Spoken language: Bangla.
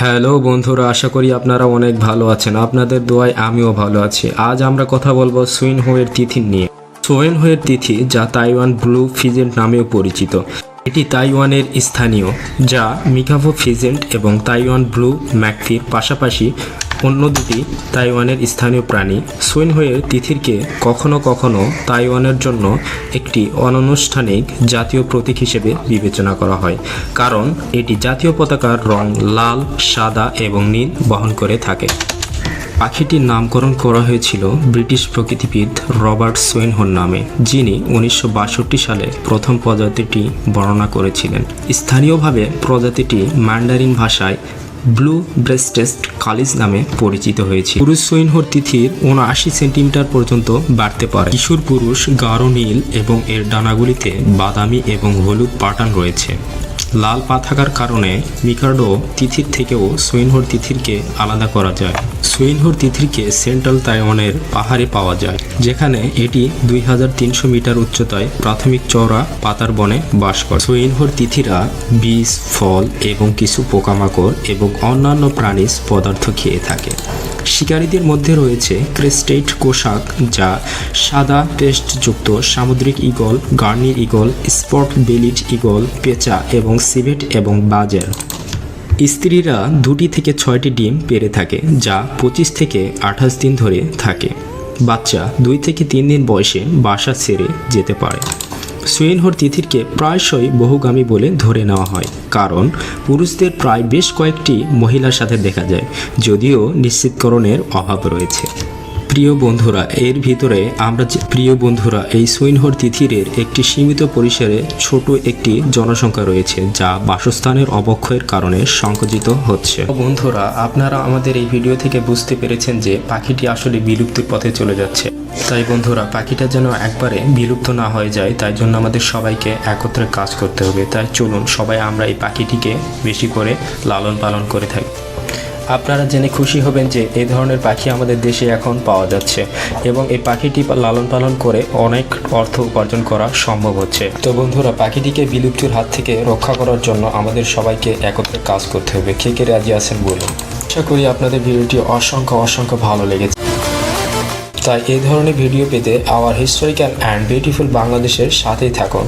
হ্যালো বন্ধুরা, আশা করি আপনারা অনেক ভালো আছেন। আপনাদের দোয়ায় আমিও ভালো আছি। আজ আমরা কথা বলব সুইন হোয়ের তিথি নিয়ে। সোয়েন হোয়ের তিথি, যা তাইওয়ান ব্লু ফিজেন্ট নামেও পরিচিত। এটি তাইওয়ানের স্থানীয়, যা মিকাভো ফিজেন্ট এবং তাইওয়ান ব্লু ম্যাকফির পাশাপাশি অন্য দুটি তাইওয়ানের স্থানীয় প্রাণী সুইন হোয়ের তিথিরকে কখনো কখনো তাইওয়ানের জন্য একটি অনানুষ্ঠানিক জাতীয় প্রতীক হিসেবে বিবেচনা করা হয়, কারণ এটি জাতীয় পতাকার রং লাল, সাদা এবং নীল বহন করে থাকে। পাখিটির নামকরণ করা হয়েছিল ব্রিটিশ প্রকৃতিবিদ রবার্ট সোয়েনহন নামে, যিনি উনিশশো বাষট্টি সালে প্রথম প্রজাতিটি বর্ণনা করেছিলেন। স্থানীয়ভাবে প্রজাতিটি ম্যান্ডারিন ভাষায় ব্লু ব্রেস্টেস্ট কালিজ নামে পরিচিত হয়েছে। পুরুষ সৈনহর তিথির উনআশি সেন্টিমিটার পর্যন্ত বাড়তে পারে। কিশোর পুরুষ গাঢ় নীল এবং এর ডানাগুলিতে বাদামি এবং হলুদ পাটান রয়েছে। লাল পা থাকার কারণে মিকার্ডো তিথির থেকেও সুইনহোর তিথিরকে আলাদা করা যায়। সুইনহোর তিথিরকে সেন্ট্রাল তাইওয়ানের পাহাড়ে পাওয়া যায়, যেখানে এটি দুই হাজার তিনশো মিটার উচ্চতায় প্রাথমিক চওড়া পাতার বনে বাস করে। সুইনহোর তিথিরা বীজ, ফল এবং কিছু পোকামাকড় এবং অন্যান্য প্রাণীজ পদার্থ খেয়ে থাকে। শিকারীদের মধ্যে রয়েছে ক্রেস্টেট কোষাক যা সাদা পেস্টযুক্ত, সামুদ্রিক ইগল গার্নির ইগল স্পট বেলিড ইগল পেঁচা এবং সিভেট এবং বাজের স্ত্রীরা দুটি থেকে ছয়টি ডিম পেড়ে থাকে, যা পঁচিশ থেকে আঠাশ দিন ধরে থাকে। বাচ্চা দুই থেকে তিন দিন বয়সে বাসা ছেড়ে যেতে পারে। সুইনহোর তিথিরকে প্রায়শই বহুগামী বলে ধরে নেওয়া হয়। কারণ, পুরুষদের প্রায় বেশ কয়েকটি মহিলার সাথে দেখা যায়, যদিও নিশ্চিতকরণের অভাব রয়েছে। প্রিয় বন্ধুরা, এর ভিতরে আমরা প্রিয় বন্ধুরা, এই সুইনহর তিথিরের একটি সীমিত পরিসরে ছোট একটি জনসংখ্যা রয়েছে, যা বাসস্থানের অবক্ষয়ের কারণে সংকুচিত হচ্ছে। বন্ধুরা, আপনারা আমাদের এই ভিডিও থেকে বুঝতে পেরেছেন যে পাখিটি আসলে বিলুপ্তির পথে চলে যাচ্ছে। তাই বন্ধুরা, পাখিটা যেন একবারে বিলুপ্ত না হয়ে যায়, তাই জন্য আমাদের সবাইকে একত্রে কাজ করতে হবে। তাই চলুন সবাই আমরা এই পাখিটিকে বেশি করে লালন পালন করে থাকি। আপনারা জেনে খুশি হবেন যে এই ধরনের পাখি আমাদের দেশে এখন পাওয়া যাচ্ছে এবং এই পাখিটি লালন পালন করে অনেক অর্থ উপার্জন করা সম্ভব হচ্ছে। তো বন্ধুরা, পাখিটিকে বিলুপ্তির হাত থেকে রক্ষা করার জন্য আমাদের সবাইকে একত্রে কাজ করতে হবে। কে কে রাজি আছেন বলুন? আশা করি আপনাদের ভিডিওটি অসংখ্য অসংখ্য ভালো লেগেছে। তাই এই ধরনের ভিডিও পেতে আওয়ার হিস্টোরিক্যাল অ্যান্ড বিউটিফুল বাংলাদেশের সাথেই থাকুন।